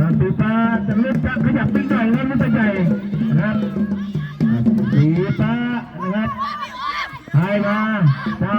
นะครับสีปาจะเริ่จะขยับนิดหน่อยแล้วมันจะใหญ่นะครับปีปานะครับให้มาเจ้า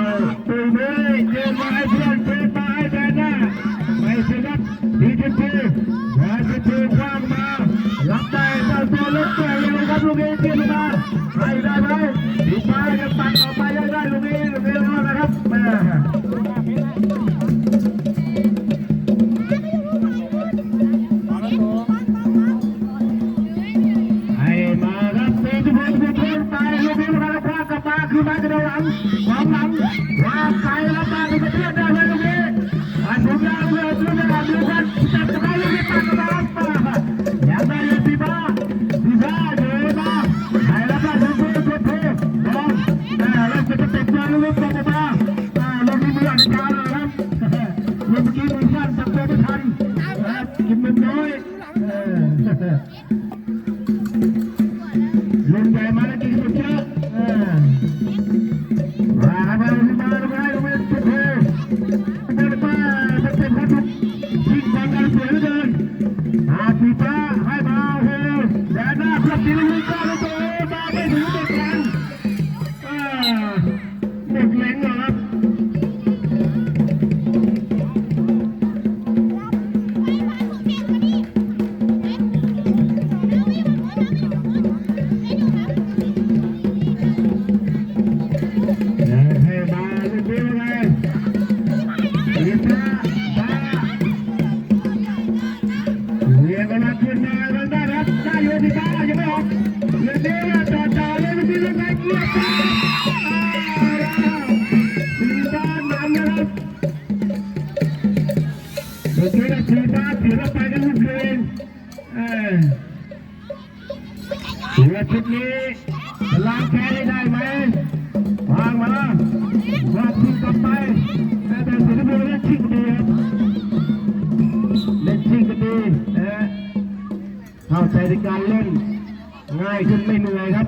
านในการนมื่อสั้นจันกินมันน้อย ล้างแค้ได้ไหมวางมาวางทิ้งกลับไปแต่แต่สิงคโปร์เล่นชิงดีเล่นชิงดีนะเข้าใจในการเล่น ง่ายขึ้นไม่เหนื่อยครับ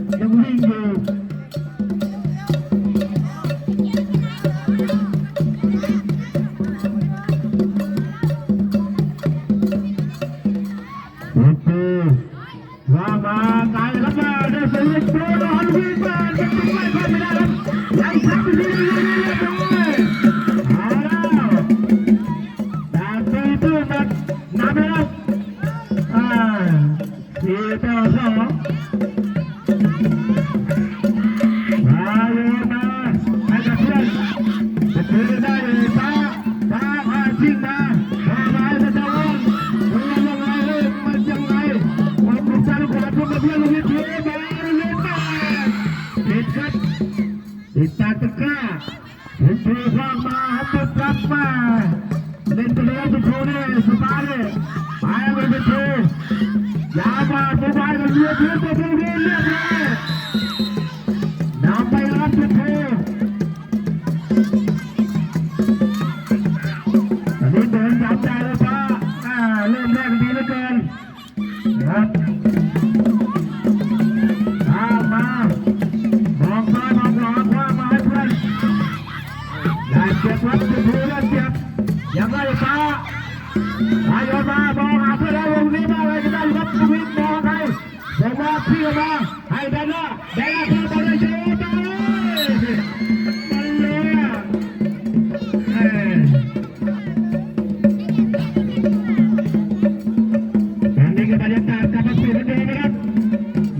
Thank you. Música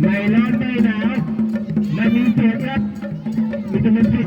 महिलांचा इलाज नवीन क्षेत्रात मुख्यमंत्री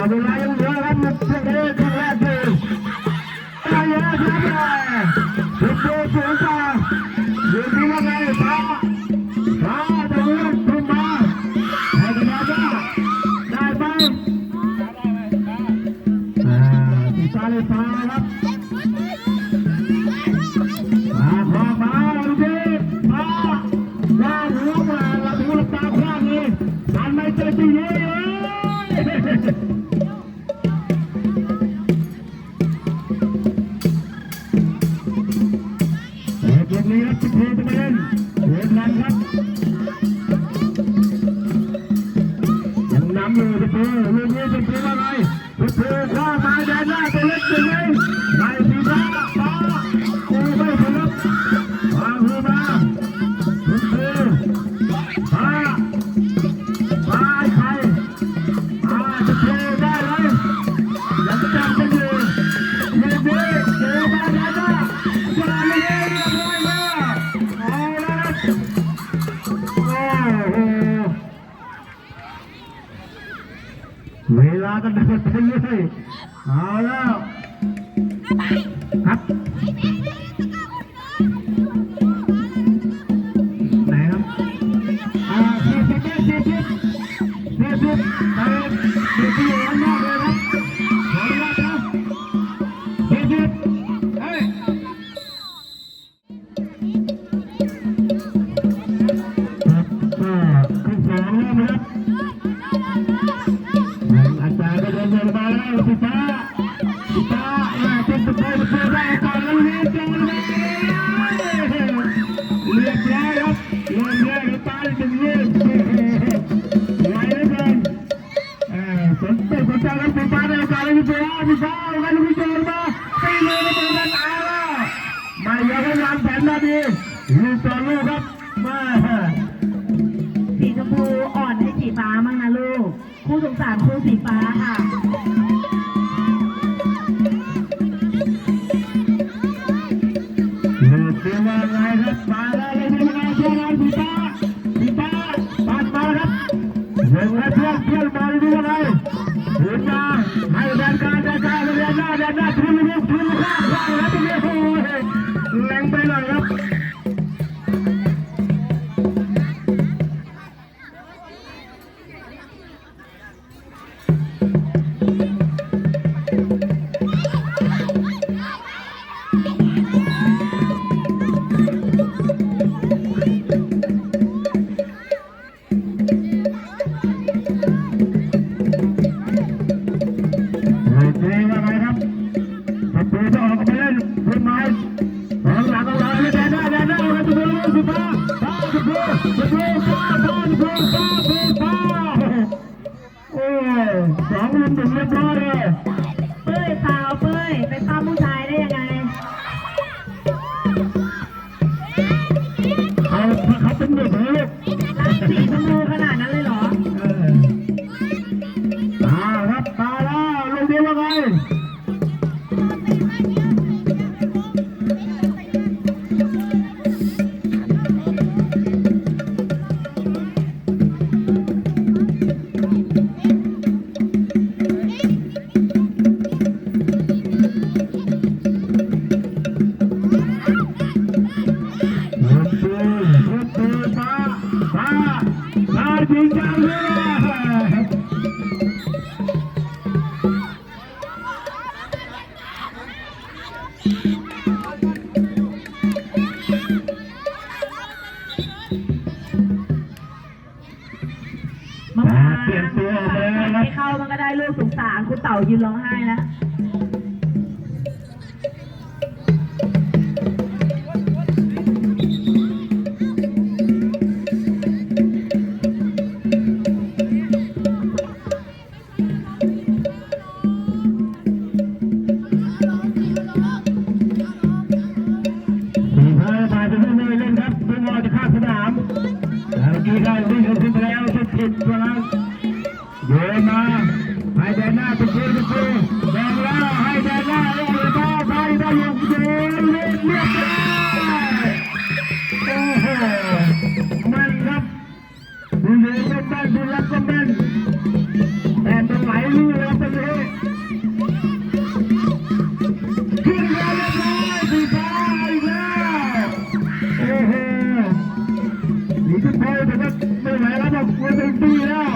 Vamos lá, eu आगे सही चाहिए हाँ ยืนร้องไห้แล้วสีเทยไปเป็นเล่นครับเพิ่งอจะกข้างสนามเมื่อกี้ได้วิ่ง Whether it be an hour.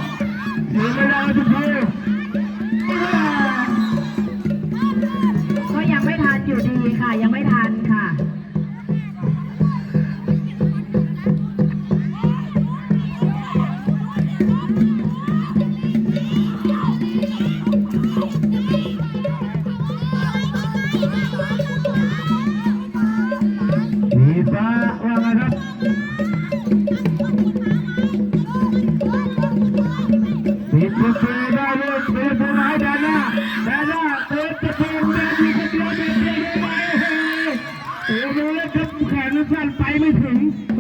ไม่ถึงม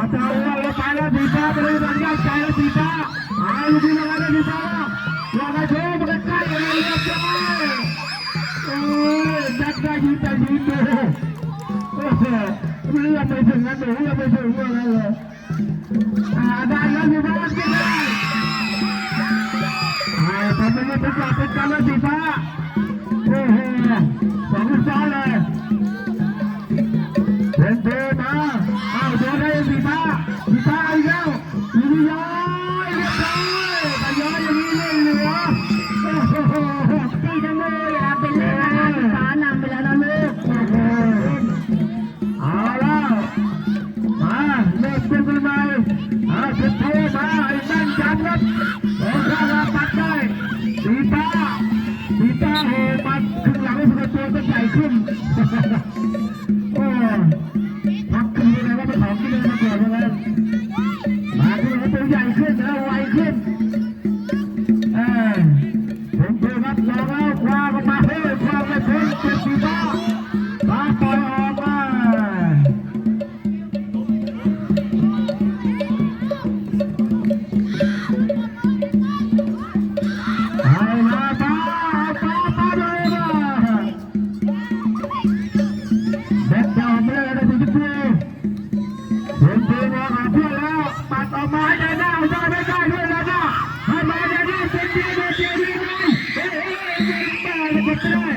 าเจ้าเล้วไปแล้วดีจ้าไปเลยสัญญาใจแล้วดีจ้าอาลูกที่มาแล้วดีจ้าลาไปโชว์ไปใกล้เลยนะจ้าโอ้ยจัดได้ยินแต่ยินเลยเลือดไปถึงนะหนูเลือดไปถึงว่าอะไรเลยอาจารย์แล้วดีจ้าไปเลยไปไปไปไปไปไปไป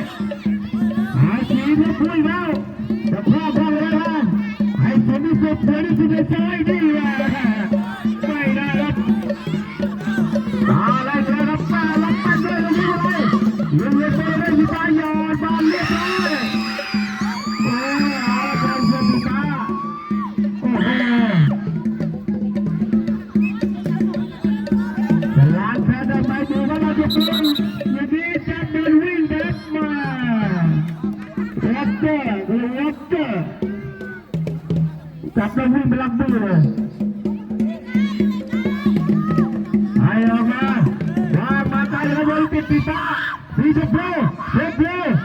Thank you. Waktu, waktu. Kapten pun belak. Ayo, mah, Wah, matanya boleh kita. Hidup bro, hidup bro.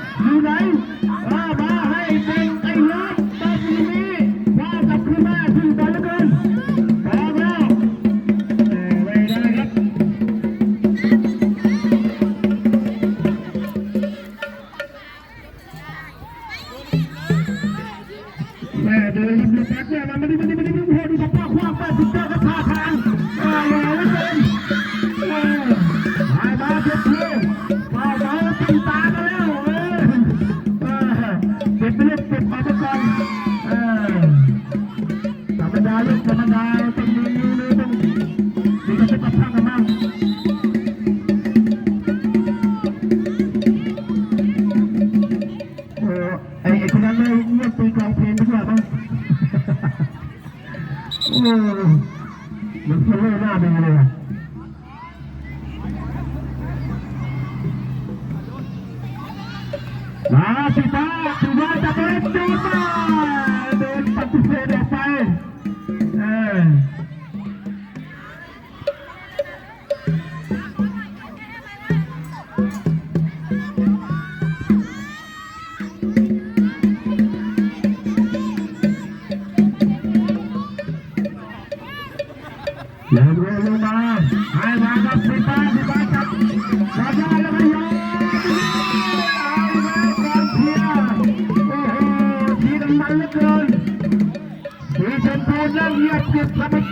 ఆ పితా సుజాత పరిస్థితి. संपूर्ण ही अपने समझ